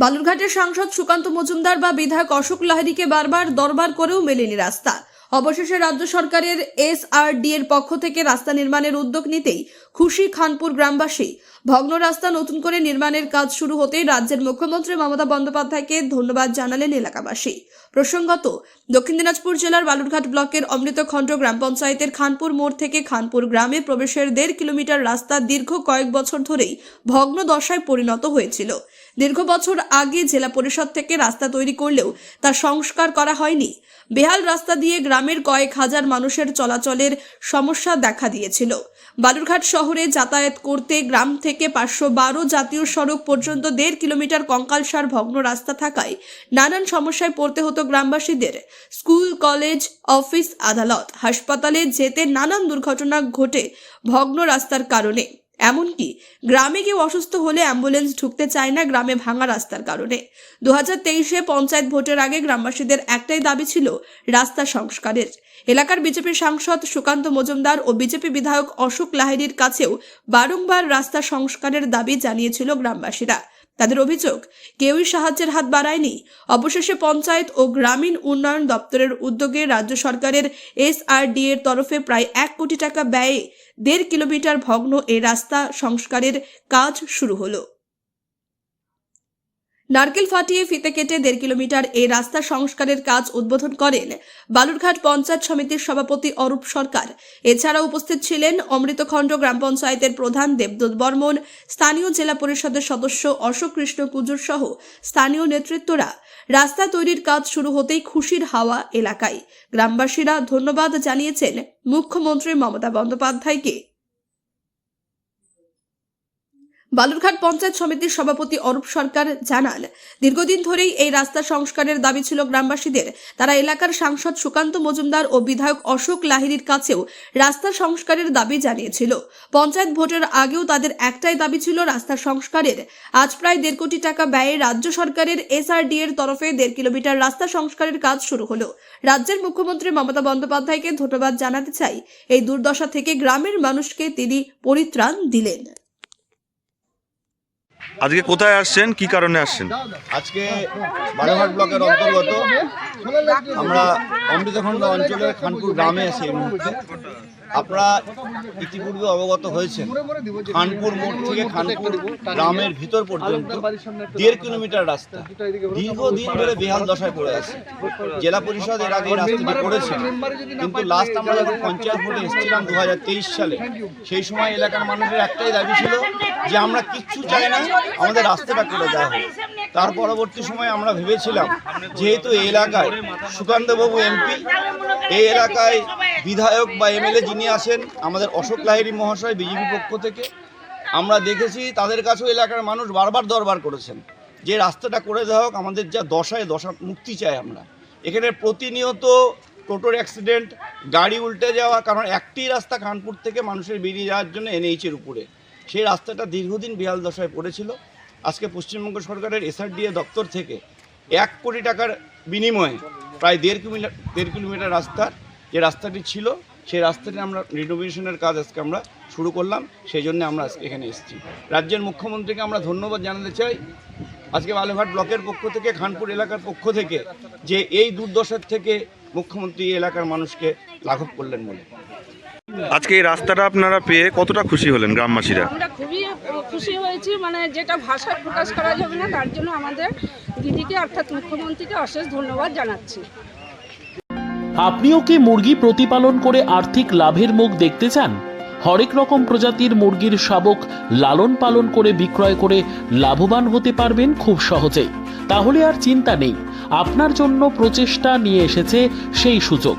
বালুরঘাটের সাংসদ সুকান্ত মজুমদার বা বিধায়ক অশোক লাহারিকে বারবার দরবার করেও মেলেনি রাস্তা। অবশেষে রাজ্য সরকারের এসআরডি এর পক্ষ থেকে রাস্তা নির্মাণের উদ্যোগ নিতেই খুশি খানপুর গ্রামবাসী। ভগ্ন রাস্তা নতুন করে নির্মাণের কাজ শুরু হতেই রাজ্যের মুখ্যমন্ত্রী মমতা বন্দ্যোপাধ্যায়কে ধন্যবাদ জানালেন এলাকাবাসী। প্রসঙ্গত, দক্ষিণ দিনাজপুর জেলার বালুরঘাট ব্লকের অমৃতখণ্ড গ্রাম পঞ্চায়েতের খানপুর মোড় থেকে খানপুর গ্রামে প্রবেশের দেড় কিলোমিটার রাস্তা দীর্ঘ কয়েক বছর ধরেই ভগ্ন দশায় পরিণত হয়েছিল। দীর্ঘ বছর আগে জেলা পরিষদ থেকে রাস্তা তৈরি করলেও তা সংস্কার করা হয়নি। বেহাল রাস্তা দিয়ে গ্রামের কয়েক হাজার মানুষের চলাচলের সমস্যা দেখা দিয়েছিল। বালুরঘাট শহরে যাতায়াত করতে গ্রাম থেকে পাঁচশো বারো জাতীয় সড়ক পর্যন্ত দেড় কিলোমিটার কঙ্কালসার ভগ্ন রাস্তা থাকায় নানান সমস্যায় পড়তে হতো গ্রামবাসীদের। স্কুল, কলেজ, অফিস, আদালত হাসপাতালে যেতে নানান দুর্ঘটনা ঘটে ভগ্ন রাস্তার কারণে। এমনকি গ্রামে কেউ অসুস্থ হলে অ্যাম্বুলেন্স ঢুকতে চায় না গ্রামে ভাঙা রাস্তার কারণে। দু হাজার তেইশে পঞ্চায়েত ভোটের আগে গ্রামবাসীদের একটাই দাবি ছিল রাস্তা সংস্কারের। এলাকার বিজেপি সাংসদ সুকান্ত মজুমদার ও বিজেপি বিধায়ক অশোক লাহিড়ীর কাছেও বারংবার রাস্তা সংস্কারের দাবি জানিয়েছিল গ্রামবাসীরা। তাদের অভিযোগ, কেউই সাহায্যের হাত বাড়ায়নি। অবশেষে পঞ্চায়েত ও গ্রামীণ উন্নয়ন দপ্তরের উদ্যোগে রাজ্য সরকারের এসআরডি এর তরফে প্রায় এক কোটি টাকা ব্যয়ে দেড় কিলোমিটার ভগ্ন এ রাস্তা সংস্কারের কাজ শুরু হলো। নারকেল ফাটিয়ে ফিতে কেটে দেড় কিলোমিটার এই রাস্তা সংস্কারের কাজ উদ্বোধন করেন বালুরঘাট পঞ্চায়েত সমিতির সভাপতি অরূপ সরকার। এছাড়া উপস্থিত ছিলেন অমৃতখণ্ড গ্রাম পঞ্চায়েতের প্রধান দেবদূত বর্মন, স্থানীয় জেলা পরিষদের সদস্য অশোক কৃষ্ণ কুজুর সহ স্থানীয় নেতৃত্বরা। রাস্তা তৈরির কাজ শুরু হতেই খুশির হাওয়া এলাকায়। গ্রামবাসীরা ধন্যবাদ জানিয়েছেন মুখ্যমন্ত্রী মমতা বন্দ্যোপাধ্যায়কে। বালুরঘাট পঞ্চায়েত সমিতির সভাপতি অরূপ সরকার জানান, দীর্ঘদিন ধরেই এই রাস্তা সংস্কারের দাবি ছিল গ্রামবাসীদের। তারা এলাকার সাংসদ সুকান্ত মজুমদার ও বিধায়ক অশোক লাহিড়ীর কাছেও রাস্তা সংস্কারের দাবি জানিয়েছিল। পঞ্চায়েত ভোটের আগেও তাদের একটাই দাবি ছিল রাস্তা সংস্কারের। আজ প্রায় দেড় কোটি টাকা ব্যয়ে রাজ্য সরকারের এসআরডি এর তরফে দেড় কিলোমিটার রাস্তা সংস্কারের কাজ শুরু হলো। রাজ্যের মুখ্যমন্ত্রী মমতা বন্দ্যোপাধ্যায়কে ধন্যবাদ জানাতে চাই। এই দুর্দশা থেকে গ্রামের মানুষকে তিনি পরিত্রাণ দিলেন। আজকে কোথায় আসছেন? কি কারণে আসছেন? আজকে বারোঘাট ব্লকের অন্তর্গত আমরা অমৃতখণ্ড অঞ্চলের খানপুর গ্রামে আছি এই মুহূর্তে। আপনারা ইতিপূর্বে অবগত হয়েছেন, খানপুর মোড় থেকে খানপুর গ্রামের ভিতর পর্যন্ত দেড় কিলোমিটার রাস্তা। দীর্ঘদিন ধরে বেহাল দশায় পড়ে আছে। জেলা পরিষদ এর আগে রাস্তাটি করেছে কিন্তু লাস্ট আমরা যখন পঞ্চায়েত ভোটে এসেছিলাম দু হাজার তেইশ সালে, সেই সময় এলাকার মানুষের একটাই দাবি ছিল যে আমরা কিচ্ছু চাই না, আমাদের রাস্তাটা করে দেওয়া হোক। তার পরবর্তী সময় আমরা ভেবেছিলাম, যেহেতু এই এলাকায় সুকান্তবাবু এমপি, এই এলাকায় বিধায়ক বা এমএলএ যিনি আসেন আমাদের অশোক লাহিড়ী মহাশয় বিজেপি পক্ষ থেকে, আমরা দেখেছি তাদের কাছেও এলাকার মানুষ বারবার দরবার করেছেন, যে রাস্তাটা করে দেওয়া হোক, আমাদের যা দশায় দশা মুক্তি চাই আমরা। এখানে প্রতিনিয়ত টোটোর অ্যাক্সিডেন্ট, গাড়ি উল্টে যাওয়া, কারণ একটি রাস্তা কানপুর থেকে মানুষের বেরিয়ে যাওয়ার জন্য এনএইচের উপরে। সেই রাস্তাটা দীর্ঘদিন বিহাল দশায় পড়েছিল। আজকে পশ্চিমবঙ্গ সরকারের এসআরডিএ দপ্তর থেকে এক কোটি টাকার বিনিময়ে প্রায় দেড় কিলোমিটার দেড় কিলোমিটার রাস্তার যে রাস্তাটি ছিল, সেই রাস্তাটি আমরা রিনোভেশনের কাজ আজকে আমরা শুরু করলাম। সেই জন্য আমরা আজকে এখানে এসেছি। রাজ্যের মুখ্যমন্ত্রীকে আমরা ধন্যবাদ জানাতে চাই। আজকে বালুঘাট ব্লকের পক্ষ থেকে, খানপুর এলাকার পক্ষ থেকে, যে এই দুর্দশার থেকে মুখ্যমন্ত্রী এলাকার মানুষকে লাঘব করলেন বলে। আজকে এই রাস্তাটা আপনারা পেয়ে কতটা খুশি হলেন গ্রামবাসীরা? আমরা খুবই খুশি হয়েছি মানে যেটা ভাষায় প্রকাশ করা যাবে না তার জন্য আমাদের দিদিকে অর্থাৎ মুখ্যমন্ত্রীকে অশেষ ধন্যবাদ জানাচ্ছি। আপনিও কি মুরগি প্রতিপালন করে আর্থিক লাভের মুখ দেখতে চান? হরেক রকম প্রজাতির মুরগির শাবক লালন পালন করে বিক্রয় করে লাভবান হতে পারবেন খুব সহজেই। তাহলে আর চিন্তা নেই আপনার জন্য প্রচেষ্টা নিয়ে এসেছে সেই সুযোগ।